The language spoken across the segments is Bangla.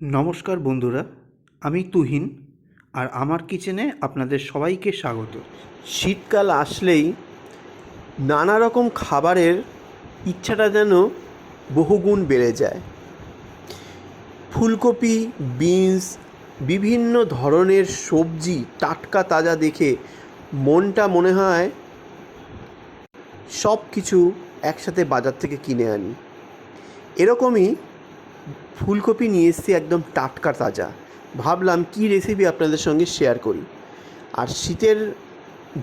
নমস্কার বন্ধুরা, আমি তুহিন আর আমার কিচেনে আপনাদের সবাইকে স্বাগত। শীতকাল আসলেই নানা রকম খাবারের ইচ্ছাটা যেন বহুগুণ বেড়ে যায়। ফুলকপি, বিনস, বিভিন্ন ধরনের সবজি টাটকা তাজা দেখে মনটা মনে হয় সব কিছু একসাথে বাজার থেকে কিনে আনি। এরকমই ফুলকপি নিয়ে এসেছি একদম টাটকা তাজা। ভাবলাম কী রেসিপি আপনাদের সঙ্গে শেয়ার করি। আর শীতের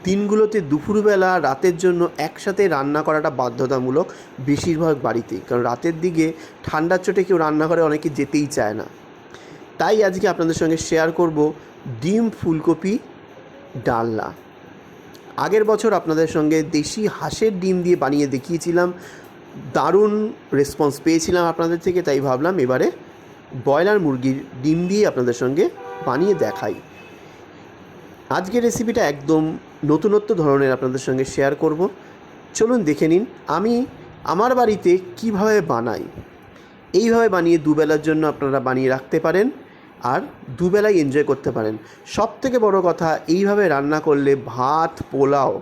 দিনগুলোতে দুপুরবেলা রাতের জন্য একসাথে রান্না করাটা বাধ্যতামূলক বেশিরভাগ বাড়িতেই কারণ রাতের দিকে ঠান্ডার চোটে কেউ রান্নাঘরে অনেকে যেতেই চায় না। তাই আজকে আপনাদের সঙ্গে শেয়ার করব ডিম ফুলকপি ডালনা। আগের বছর আপনাদের সঙ্গে দেশি হাঁসের ডিম দিয়ে বানিয়ে দেখিয়েছিলাম। দারুণ রেসপন্স পেয়েছিলাম আপনাদের থেকে, তাই ভাবলাম এবারে ব্রয়লার মুরগির ডিম দিয়ে আপনাদের সঙ্গে বানিয়ে দেখাই। আজকের রেসিপিটা একদম নতুনত্ব ধরনের আপনাদের সঙ্গে শেয়ার করব। চলুন দেখে নিন, আমি আমার বাড়িতে কীভাবে বানাই। এইভাবে বানিয়ে দুবেলার জন্য আপনারা বানিয়ে রাখতে পারেন আর দুবেলাই এনজয় করতে পারেন। সব থেকে বড় কথা, এইভাবে রান্না করলে ভাত, পোলাও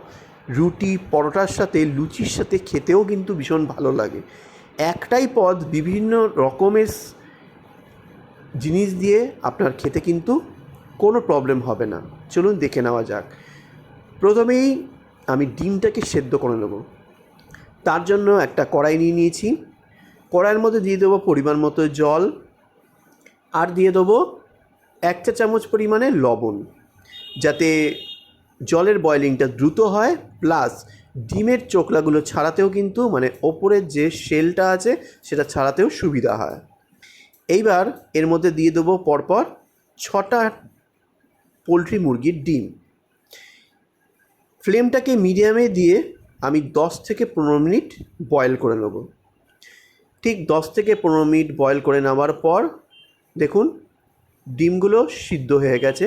রুটি, পরোটার সাথে, লুচির সাথে খেতেও কিন্তু ভীষণ ভালো লাগে। একটাই পদ বিভিন্ন রকমের জিনিস দিয়ে আপনার খেতে কিন্তু কোনো প্রবলেম হবে না। চলুন দেখে নেওয়া যাক। প্রথমেই আমি ডিমটাকে সেদ্ধ করে নেব। তার জন্য একটা কড়াই নিয়ে নিয়েছি। কড়াইয়ের মধ্যে দিয়ে দেবো পরিমাণ মতো জল আর দিয়ে দেবো এক চা চামচ পরিমাণে লবণ। যাতে জলের বয়েলিংটা দ্রুত হয় প্লাস ডিমের চোকলাগুলো ছাড়াতেও কিন্তু মানে ওপরের যে শেলটা আছে, সেটা ছাড়াতেও সুবিধা হয়। এইবার এর মধ্যে দিয়ে দেবো পরপর ছটা পোলট্রি মুরগির ডিম। ফ্লেমটাকে মিডিয়ামে দিয়ে আমি দশ থেকে পনেরো মিনিট বয়েল করে নেব। ঠিক দশ থেকে পনেরো মিনিট বয়েল করে নেওয়ার পর, দেখুন, ডিমগুলো সিদ্ধ হয়ে গেছে।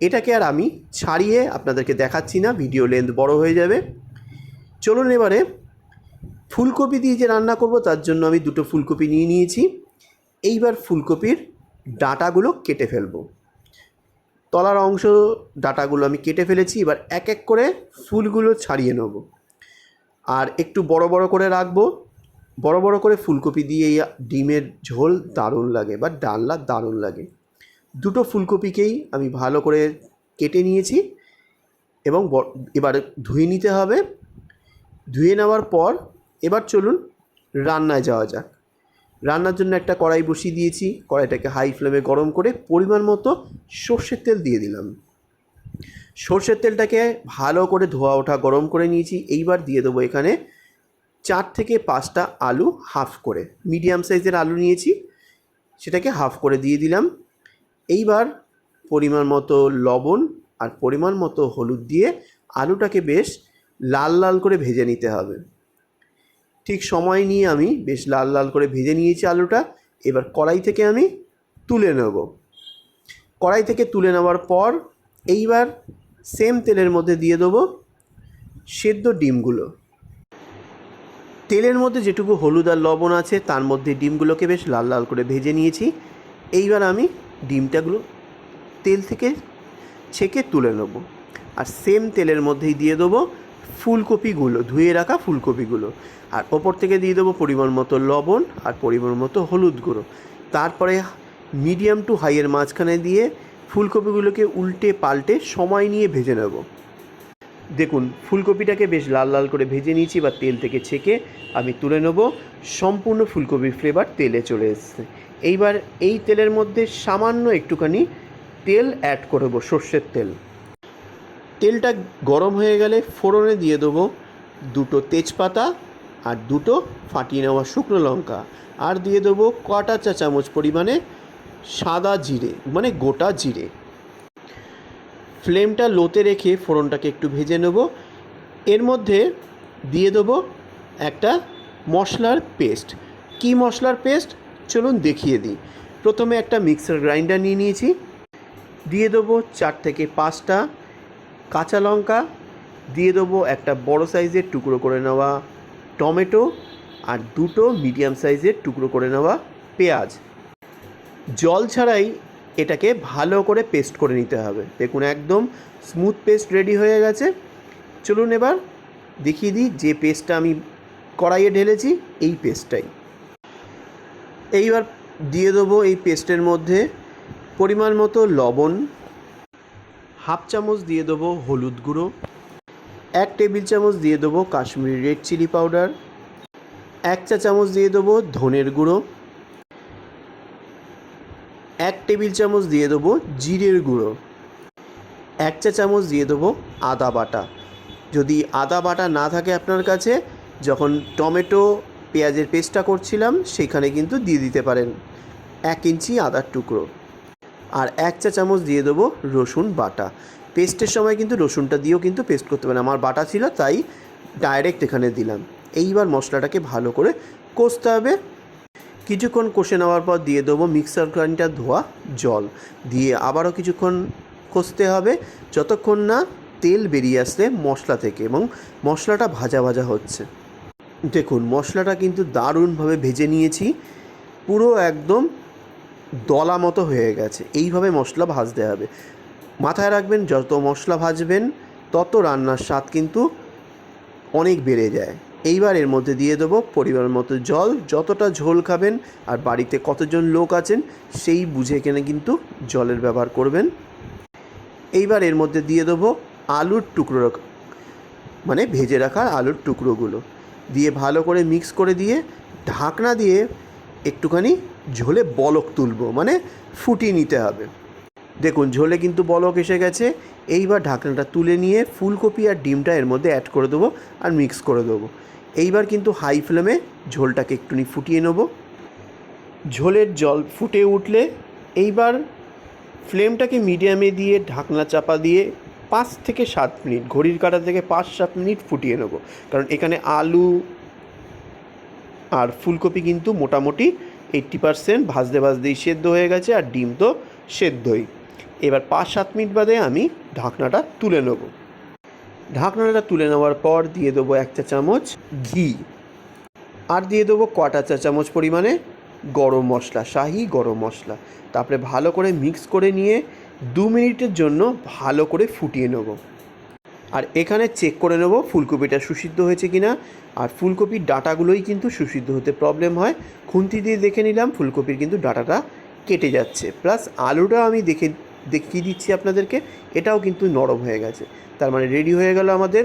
এটাকে আর আমি ছাড়িয়ে আপনাদেরকে দেখাচ্ছি না, ভিডিও লেন্থ বড় হয়ে যাবে। চলুন এবারে ফুলকপি দিয়ে যে রান্না করব, তার জন্য আমি দুটো ফুলকপি নিয়ে নিয়েছি। এইবার ফুলকপির ডাঁটাগুলো কেটে ফেলব। তলার অংশ ডাটাগুলো আমি কেটে ফেলেছি, এবার এক এক করে ফুলগুলো ছাড়িয়ে নেব। আর একটু বড় বড় করে রাখব। বড় বড় করে ফুলকপি দিয়ে ডিমের ঝোল দারুণ লাগে বা ডালনা দারুণ লাগে। দুটো ফুলকপিকেই আমি ভালো করে কেটে নিয়েছি এবং এবার ধুয়ে নিতে হবে। ধুয়ে নেওয়ার পর এবার চলুন রান্নায় যাওয়া যাক। রান্নার জন্য একটা কড়াই বসিয়ে দিয়েছি। কড়াইটাকে হাই ফ্লেমে গরম করে পরিমাণ মতো সর্ষের তেল দিয়ে দিলাম। সর্ষের তেলটাকে ভালো করে ধোয়া ওঠা গরম করে নিয়েছি। এইবার দিয়ে দেবো এখানে চার থেকে পাঁচটা আলু হাফ করে। মিডিয়াম সাইজের আলু নিয়েছি। সেটাকে হাফ করে দিয়ে দিলাম। এইবার পরিমাণ মতো লবণ আর পরিমাণ মতো হলুদ দিয়ে আলুটাকে বেশ লাল লাল করে ভেজে নিতে হবে। ঠিক সময় নিয়ে আমি বেশ লাল লাল করে ভেজে নিয়েছি আলুটা। এবার কড়াই থেকে আমি তুলে নেব। কড়াই থেকে তুলে নেওয়ার পর এইবার সেম তেলের মধ্যে দিয়ে দেবো সেদ্ধ ডিমগুলো। তেলের মধ্যে যেটুকু হলুদ আর লবণ আছে তার মধ্যে ডিমগুলোকে বেশ লাল লাল করে ভেজে নিয়েছি। এইবার আমি ডিমটাগুলো তেল থেকে ছেঁকে তুলে নেব। আর সেম তেলের মধ্যেই দিয়ে দেবো ফুলকপিগুলো, ধুয়ে রাখা ফুলকপিগুলো। আর ওপর থেকে দিয়ে দেবো পরিমাণ মতো লবণ আর পরিমাণ মতো হলুদ গুঁড়ো। তারপরে মিডিয়াম টু হাইয়ের মাঝখানে দিয়ে ফুলকপিগুলোকে উল্টে পাল্টে সময় নিয়ে ভেজে নেব। দেখুন, ফুলকপিটাকে বেশ লাল লাল করে ভেজে নিয়েছি বা তেল থেকে ছেঁকে আমি তুলে নেব। সম্পূর্ণ ফুলকপির ফ্লেভার তেলে চলে এসছে। এইবার এই তেলের মধ্যে সামান্য একটুখানি তেল অ্যাড করব সর্ষের তেল। তেলটা গরম হয়ে গেলে ফোড়নে দিয়ে দেবো দুটো তেজপাতা আর দুটো ফাটিয়ে নেওয়া শুকনো লঙ্কা। আর দিয়ে দেবো কটা চা চামচ পরিমাণে সাদা জিরে মানে গোটা জিরে। ফ্লেমটা লোতে রেখে ফোড়নটাকে একটু ভেজে নেব। এর মধ্যে দিয়ে দেবো একটা মশলার পেস্ট। কী মশলার পেস্ট? চলুন দেখিয়ে দিই। প্রথমে একটা মিক্সার গ্রাইন্ডার নিয়ে নিয়েছি। দিয়ে দেবো চার থেকে পাঁচটা কাঁচা লঙ্কা। দিয়ে দেবো একটা বড় সাইজের টুকরো করে নেওয়া টমেটো আর দুটো মিডিয়াম সাইজের টুকরো করে নেওয়া পেঁয়াজ। জল ছাড়াই এটাকে ভালো করে পেস্ট করে নিতে হবে। দেখুন একদম স্মুথ পেস্ট রেডি হয়ে গেছে। চলুন এবার দেখিয়ে দিই যে পেস্টটা আমি কড়াইয়ে ঢেলেছি, এই পেস্টটাই। এইবার দিয়ে দেবো এই পেস্টের মধ্যে পরিমাণ মতো লবণ, হাফ চামচ দিয়ে দেবো হলুদ গুঁড়ো, এক টেবিল চামচ দিয়ে দেবো কাশ্মীরি রেড চিলি পাউডার, এক চা চামচ দিয়ে দেবো ধনের গুঁড়ো, এক টেবিল চামচ দিয়ে দেবো জিরের গুঁড়ো, এক চা চামচ দিয়ে দেবো আদা বাটা। যদি আদা বাটা না থাকে আপনার কাছে, যখন টমেটো পেঁয়াজের পেস্টটা করছিলাম, সেখানে কিন্তু দিয়ে দিতে পারেন এক ইঞ্চি আদার টুকরো। আর এক চা চামচ দিয়ে দেবো রসুন বাটা। পেস্টের সময় কিন্তু রসুনটা দিয়েও কিন্তু পেস্ট করতে পারেন। আমার বাটা ছিল, তাই ডাইরেক্ট এখানে দিলাম। এইবার মশলাটাকে ভালো করে কষতে হবে। কিছুক্ষণ কষে নেওয়ার পর দিয়ে দেবো মিক্সার গ্রাইন্ডার ধোয়া জল। দিয়ে আবারও কিছুক্ষণ কষতে হবে। যতক্ষণ না তেল বেরিয়ে আসলে মশলা থেকে এবং মশলাটা ভাজা ভাজা হচ্ছে। দেখুন, মশলাটা কিন্তু দারুণভাবে ভেজে নিয়েছি, পুরো একদম দলা মতো হয়ে গেছে। এইভাবে মশলা ভাজতে হবে। মাথায় রাখবেন, যত মশলা ভাজবেন, তত রান্নার স্বাদ কিন্তু অনেক বেড়ে যায়। এইবার এর মধ্যে দিয়ে দেবো পরিমাণ মতো জল, যতটা ঝোল খাবেন আর বাড়িতে কতজন লোক আছেন, সেই বুঝে এখানে কিন্তু জলের ব্যবহার করবেন। এইবার এর মধ্যে দিয়ে দেবো আলুর টুকরো মানে ভেজে রাখা আলুর টুকরোগুলো। দিয়ে ভালো করে মিক্স করে দিয়ে ঢাকনা দিয়ে একটুখানি ঝোলে বলক তুলবো মানে ফুটিয়ে নিতে হবে। দেখুন, ঝোলে কিন্তু বলক এসে গেছে। এইবার ঢাকনাটা তুলে নিয়ে ফুলকপি আর ডিমটা এর মধ্যে অ্যাড করে দেবো আর মিক্স করে দেবো। এইবার কিন্তু হাই ফ্লেমে ঝোলটাকে একটুখানি ফুটিয়ে নেব। ঝোলের জল ফুটে উঠলে এইবার ফ্লেমটাকে মিডিয়ামে দিয়ে ঢাকনা চাপা দিয়ে পাঁচ থেকে সাত মিনিট, ঘড়ির কাটা থেকে পাঁচ সাত মিনিট ফুটিয়ে নেব। কারণ এখানে আলু আর ফুলকপি কিন্তু মোটামুটি এইট্টি পারসেন্ট ভাজতে ভাজতেই সেদ্ধ হয়ে গেছে আর ডিম তো সেদ্ধই। এবার পাঁচ সাত মিনিট বাদে আমি ঢাকনাটা তুলে নেব। ঢাকনাটা তুলে নেওয়ার পর দিয়ে দেবো এক চা চামচ ঘি। আর দিয়ে দেবো কটা চা চামচ পরিমাণে গরম মশলা, শাহি গরম মশলা। তারপরে ভালো করে মিক্স করে নিয়ে দু মিনিটের জন্য ভালো করে ফুটিয়ে নেব। আর এখানে চেক করে নেব ফুলকপিটা সুসিদ্ধ হয়েছে কিনা। আর ফুলকপির ডাটাগুলোই কিন্তু সুসিদ্ধ হতে প্রবলেম হয়। খুন্তি দিয়ে দেখে নিলাম ফুলকপির কিন্তু ডাটাটা কেটে যাচ্ছে। প্লাস আলুটা আমি দেখে, দেখিয়ে দিচ্ছি আপনাদেরকে, এটাও কিন্তু নরম হয়ে গেছে। তার মানে রেডি হয়ে গেল আমাদের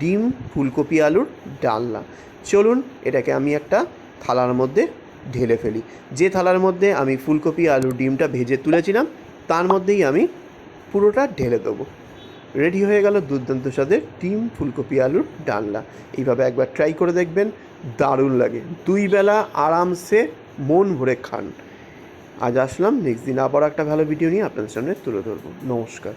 ডিম, ফুলকপি আলুর ডালনা। চলুন এটাকে আমি একটা থালার মধ্যে ঢেলে ফেলি। যে থালার মধ্যে আমি ফুলকপি আলু ডিমটা ভেজে তুলেছিলাম তার মধ্যেই আমি পুরোটা ঢেলে দেবো। রেডি হয়ে গেল দুর্দান্ত স্বাদের ডিম ফুলকপি আলুর ডালনা। এইভাবে একবার ট্রাই করে দেখবেন, দারুণ লাগে। দুই বেলা আরামসে মন ভরে খান। আজ আসলাম, নেক্সট দিন আবার একটা ভালো ভিডিও নিয়ে আপনাদের সামনে তুলে ধরবো। নমস্কার।